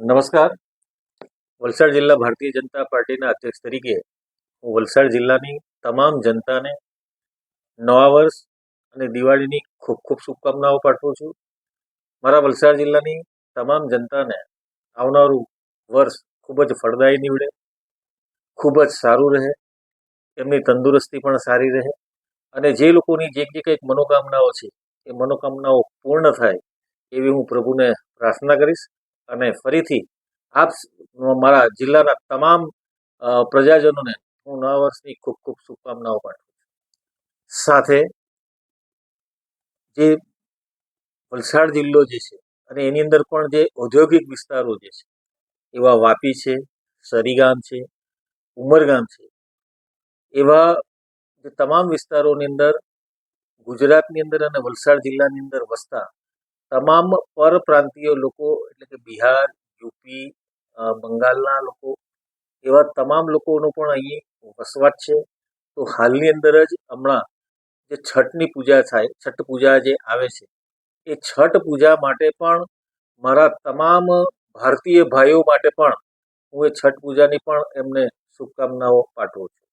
નમસ્કાર. વલસાડ જિલ્લા ભારતીય જનતા પાર્ટીના અધ્યક્ષ તરીકે હું વલસાડ જિલ્લાની તમામ જનતાને નવા વર્ષ અને દિવાળીની ખૂબ ખૂબ શુભકામનાઓ પાઠવું છું. મારા વલસાડ જિલ્લાની તમામ જનતાને આવનારું વર્ષ ખૂબ જ ફળદાયી નીવડે, ખૂબ જ સારું રહે, એમની તંદુરસ્તી પણ સારી રહે અને જે લોકોની જે જે કંઈક મનોકામનાઓ છે, એ મનોકામનાઓ પૂર્ણ થાય એવી હું પ્રભુને પ્રાર્થના કરીશ. અને ફરીથી આપ મારા જિલ્લાના તમામ પ્રજાજનોને હું નવા વર્ષની ખૂબ ખૂબ શુભકામનાઓ પાઠવું સાથે જે વલસાડ જિલ્લો જે છે અને એની અંદર પણ જે ઔદ્યોગિક વિસ્તારો જે છે, એવા વાપી છે, સરીગામ છે, ઉમરગામ છે, એવા જે તમામ વિસ્તારોની અંદર ગુજરાતની અંદર અને વલસાડ જિલ્લાની અંદર વસતા તમામ પરપ્રાંતીય લોકો, એટલે કે બિહાર, યુપી બંગાળના લોકો, એવા તમામ લોકોનો પણ અહીં વસવાટ છે. તો હાલની અંદર જ હમણાં જે છઠની પૂજા થાય, છઠ પૂજા જે આવે છે, એ છઠ પૂજા માટે પણ મારા તમામ ભારતીય ભાઈઓ માટે પણ હું એ છઠ પૂજાની પણ એમને શુભકામનાઓ પાઠવું છું.